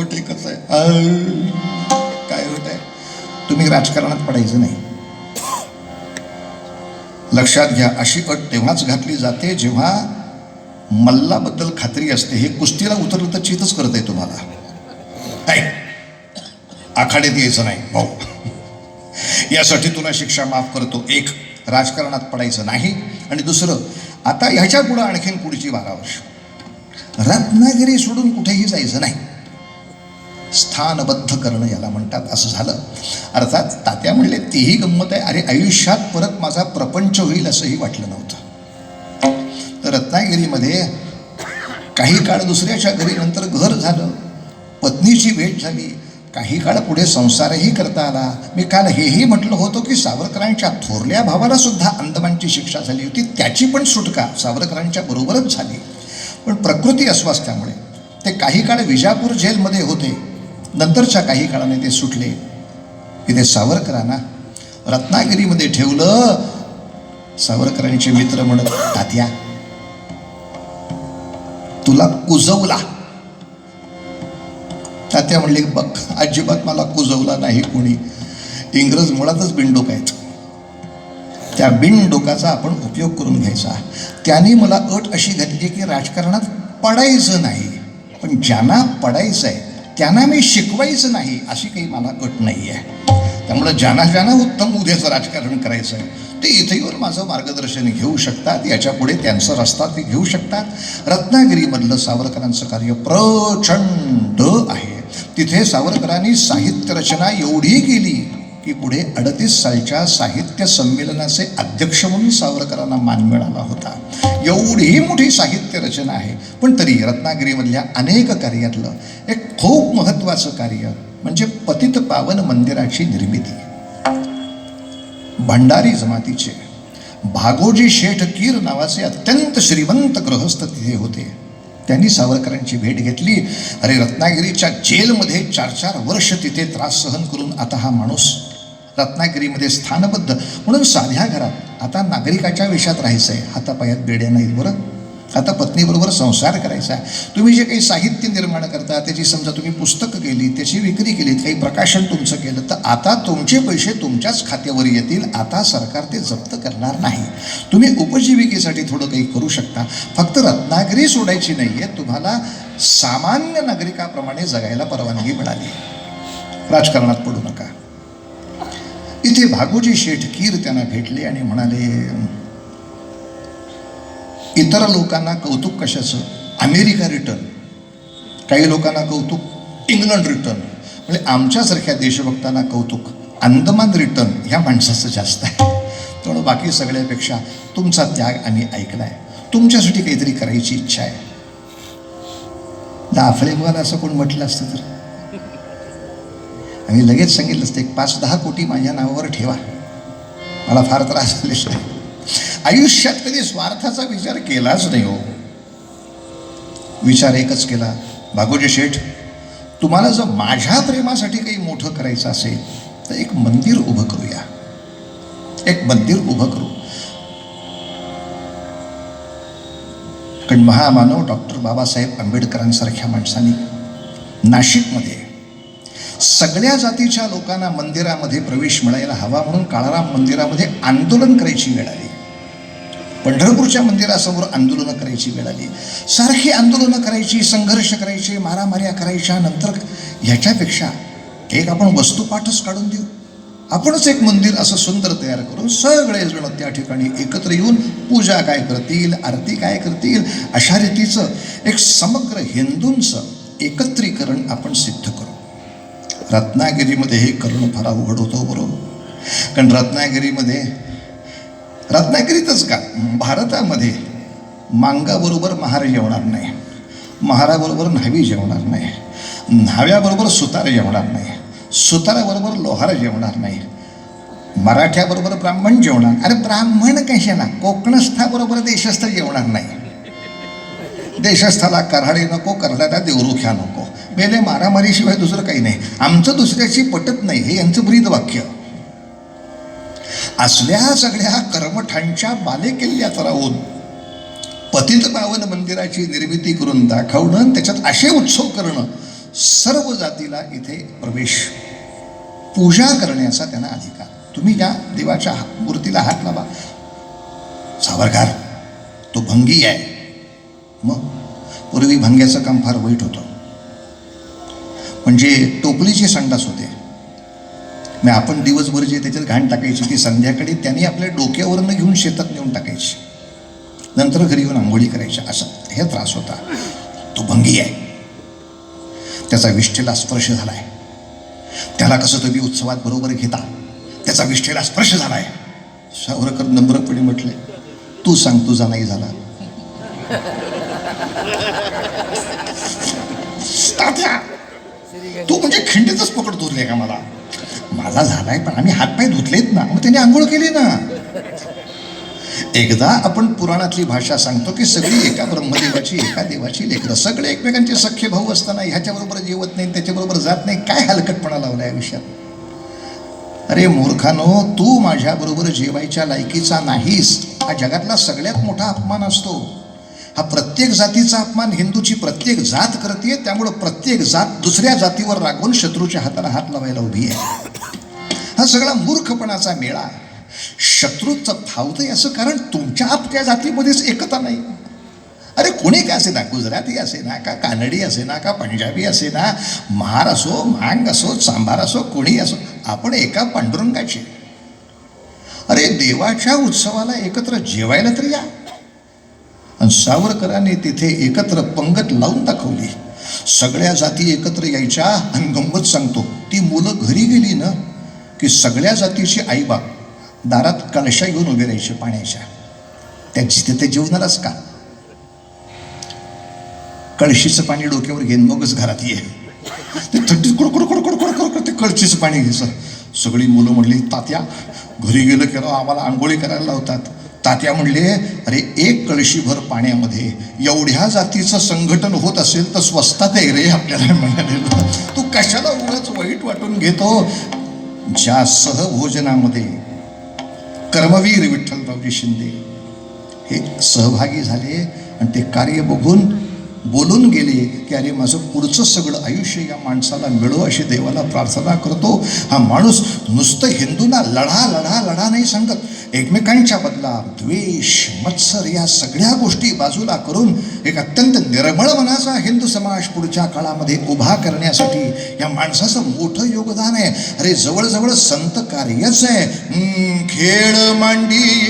पोट एकच आहे. काय होत आहे? तुम्ही राजकारणात पडायचं नाही. लक्षात घ्या अशी अट तेव्हाच घातली जाते जेव्हा मल्लाबद्दल खात्री असते. हे कुस्तीला उतरलं तर चितच करत आहे तुम्हाला. काय आखाड्यात यायचं नाही. भाऊ. यासाठी तुला शिक्षा माफ करतो. एक राजकारणात पडायचं नाही. आणि दुसरं आता ह्याच्या पुढं आणखीन पुढची बारा वर्ष. रत्नागिरी सोडून कुठेही जायचं नाही. स्थानबद्ध करणं याला म्हणतात. असं झालं. अर्थात तात्या म्हणले तीही गंमत आहे. अरे आयुष्यात परत माझा प्रपंच होईल असंही वाटलं नव्हतं. तर रत्नागिरीमध्ये काही काळ दुसऱ्याच्या घरी नंतर घर झालं. पत्नीची भेट झाली. काही काळ पुढे संसारही करता आला. मी काल हेही म्हटलं होतं की सावरकरांच्या थोरल्या भावाला सुद्धा अंदमानची शिक्षा झाली होती. त्याची पण सुटका सावरकरांच्या बरोबरच झाली. पण प्रकृती अस्वास्थ्यामुळे. ते काही काळ विजापूर जेलमध्ये होते. नंतरच्या काही काळाने ते सुटले. इथे सावरकरांना रत्नागिरीमध्ये ठेवलं. सावरकरांचे मित्र म्हणत तात्या तुला कुजवला. तात्या म्हणले बघ अजिबात मला कुजवला नाही कोणी. इंग्रज मुळातच बिनडोक आहेत. त्या बिनडोकाचा आपण उपयोग करून घ्यायचा. त्याने मला अट अशी घातली की राजकारणात पडायचं नाही. पण ज्यांना पडायचं आहे त्यांना मी शिकवायचं नाही अशी काही मला अट नाही आहे त्यामुळं ज्यांना ज्यांना उत्तम उद्याचं राजकारण करायचं आहे ते इथे येऊन माझं मार्गदर्शन घेऊ शकतात याच्यापुढे त्यांचा रस्ता ते घेऊ शकतात. रत्नागिरीमधलं सावरकरांचं कार्य प्रचंड आहे. तिथे सावरकरांनी साहित्य रचना एवढी केली की पुढे अडतीस सालच्या साहित्य संमेलनाचे अध्यक्ष म्हणून सावरकरांना मान मिळाला होता. एवढी मोठी साहित्य रचना आहे पण तरी रत्नागिरीमधल्या अनेक कार्यातलं एक खूप महत्त्वाचं कार्य म्हणजे पतित पावन मंदिराची निर्मिती. भंडारी जमातीचे भागोजी शेठ कीर नावाचे अत्यंत श्रीमंत गृहस्थ तिथे होते. त्यांनी सावरकरांची भेट घेतली. अरे रत्नागिरीच्या जेलमध्ये चार चार वर्ष तिथे त्रास सहन करून आता हा माणूस रत्नागिरीमध्ये स्थानबद्ध. म्हणून साध्या घरात आता नागरिकाच्या वेशात राहायचं आहे हातापायात बेड्या नाहीत बरं. आता पत्नीबरोबर संसार करायचा आहे. तुम्ही जे काही साहित्य निर्माण करता त्याची समजा तुम्ही पुस्तकं केली त्याची विक्री केली काही प्रकाशन तुमचं केलं तर आता तुमचे पैसे तुमच्याच खात्यावर येतील. आता सरकार ते जप्त करणार नाही. तुम्ही उपजीविकेसाठी थोडं काही करू शकता. फक्त रत्नागिरी सोडायची नाही आहे तुम्हाला सामान्य नागरिकाप्रमाणे जगायला परवानगी मिळाली. राजकारणात पडू नका. इथे भागोजी शेठ कीर त्यांना भेटले आणि म्हणाले इतर लोकांना कौतुक कशाचं? अमेरिका रिटर्न काही लोकांना कौतुक इंग्लंड रिटर्न म्हणजे आमच्यासारख्या देशभक्तांना कौतुक अंदमान रिटर्न ह्या माणसाचं जास्त आहे. त्यामुळे बाकी सगळ्यापेक्षा तुमचा त्याग आम्ही ऐकला आहे तुमच्यासाठी काहीतरी करायची इच्छा आहे. दाफळे मला असं कोण म्हटलं असतं तर? मी लगेच सांगितलं असतं एक पाच दहा कोटी माझ्या नावावर ठेवा. मला फार त्रास झाल्याशिवाय आयुष्यात कधी स्वार्थाचा विचार केलाच नाही हो. विचार एकच केला भागोजी शेठ तुम्हाला जर माझ्या प्रेमासाठी काही मोठं करायचं असेल तर एक मंदिर उभं करूया. एक मंदिर उभं करू. कारण महामानव डॉक्टर बाबासाहेब आंबेडकरांसारख्या माणसांनी नाशिकमध्ये सगळ्या जातीच्या लोकांना मंदिरामध्ये प्रवेश मिळायला हवा म्हणून काळाराम मंदिरामध्ये आंदोलन करायची वेळ आली. पंढरपूरच्या मंदिरासमोर आंदोलनं करायची वेळ आली. सारखी आंदोलनं करायची संघर्ष करायचे मारामाऱ्या करायच्या नंतर ह्याच्यापेक्षा एक आपण वस्तुपाठच काढून देऊ. आपणच एक मंदिर असं सुंदर तयार करून सगळेजण त्या ठिकाणी एकत्र येऊन पूजा काय करतील आरती काय करतील अशा रीतीचं एक समग्र हिंदूंचं एकत्रीकरण आपण सिद्ध करू. रत्नागिरीमध्ये हे करणं फार अवघड होतं हो, बरोबर? कारण रत्नागिरीमध्ये रत्नागिरीतच का? भारतामध्ये मांगाबरोबर महार जेवणार नाही महाराबरोबर न्हावी जेवणार नाही न्हाव्याबरोबर सुतार जेवणार नाही सुताराबरोबर लोहार जेवणार नाही मराठ्याबरोबर ब्राह्मण जेवणार अरे ब्राह्मण कशाला? कोकणस्थाबरोबर देशस्थ जेवणार नाही. देशस्थाला कराडे नको करड्याला देवरुख्या नको. बेले मारामारीशिवाय दुसरं काही नाही. आमचं दुसऱ्याशी पटत नाही हे यांचं ब्रीद वाक्य. असल्या सगळ्या कर्मठांच्या बालेकिल्ल्यात राहून पतित पावन मंदिराची निर्मिती करून दाखवणं त्याच्यात असे उत्सव करणं सर्व जातीला इथे प्रवेश पूजा करण्याचा त्यांना अधिकार. तुम्ही या देवाच्या मूर्तीला हात लावा. सावरकार तो भंगी आहे. मग? पूर्वी भंग्याचं काम फार वाईट होतं. म्हणजे टोपलीचे संडास होते. मग आपण दिवसभर जे त्याच्यात घाण टाकायची ती संध्याकाळी त्यांनी आपल्या डोक्यावरनं घेऊन शेतात नेऊन टाकायची. नंतर घरी येऊन आंघोळी करायच्या असा हे त्रास होता. तो भंगी आहे. त्याचा विष्ठेला स्पर्श झाला आहे त्याला कसं तुम्ही उत्सवात बरोबर घेता? त्याचा विष्ठेला स्पर्श झालाय. सावरकर नम्रपणे म्हटले तू सांग तुझा नाही झाला. तात्या तू म्हणजे खिंडीतच पकड धुतले का मला? माझा झालाय पण आम्ही हातपाय धुतलेत ना. मग त्यांनी आंघोळ केली ना. एकदा आपण पुराणातली भाषा सांगतो की सगळी एका ब्रह्मदेवाची एका देवाची लेकरं. सगळे एकमेकांचे सख्य भाऊ असताना ह्याच्याबरोबर जेवत नाही त्याच्याबरोबर जात नाही काय हलकटपणा लावला या विषयात? अरे मूर्खानो तू माझ्याबरोबर जेवायच्या लायकीचा नाहीस. हा जगातला सगळ्यात मोठा अपमान असतो. हा प्रत्येक जातीचा अपमान हिंदूची प्रत्येक जात करते त्यामुळं प्रत्येक जात दुसऱ्या जातीवर रागवून शत्रूच्या हाताला हात लावायला उभी आहे. हा सगळा मूर्खपणाचा मेळा. शत्रूचं फावतंय असं कारण तुमच्या आपल्या जातीमध्येच एकता नाही. अरे कोणी का असे ना? गुजराती असे ना? का कानडी असे ना? का पंजाबी असे ना? महार असो मांग असो सांबार असो कोणी असो आपण एका पांडुरंगाचे. अरे देवाच्या उत्सवाला एकत्र जेवायला तरी या. आणि सावरकरांनी तिथे एकत्र पंगत लावून दाखवली. सगळ्या जाती एकत्र यायच्या आणि गंमत सांगतो. ती मुलं घरी गेली ना की सगळ्या जातीची आईबाप दारात कळशा घेऊन उभे राहायचे पाण्याच्या. त्यांची तिथे जेवणारच का? कळशीचं पाणी डोक्यावर घेऊन मगच घरात ये. ते थंडीत कुडकुड कुडकुड कुडकुड ते कळशीचं पाणी घ्यायचं सगळी मुलं म्हणली तात्या घरी गेलं की आम्हाला आंघोळी करायला लावतात. तात्या म्हणले अरे एक कळशीभर पाण्यामध्ये एवढ्या जातीचं संघटन होत असेल तर स्वस्तात आहे रे आपल्याला म्हणाले. तू कशाला उगाच वाईट वाटून घेतो? ज्या सहभोजनामध्ये कर्मवीर विठ्ठलरावजी शिंदे हे सहभागी झाले आणि ते कार्य बघून बोलून गेले की अरे माझं पुढचं सगळं आयुष्य या माणसाला मिळो अशी देवाला प्रार्थना करतो. हा माणूस नुसतं हिंदूंना लढा लढा लढा नाही सांगत. एकमेकांच्या बदला द्वेष मत्सर या सगळ्या गोष्टी बाजूला करून एक अत्यंत निर्मळ मनाचा हिंदू समाज पुढच्या काळामध्ये उभा करण्यासाठी या माणसाचं मोठं योगदान आहे. अरे जवळजवळ संत कार्यच आहे. खेळ मांडी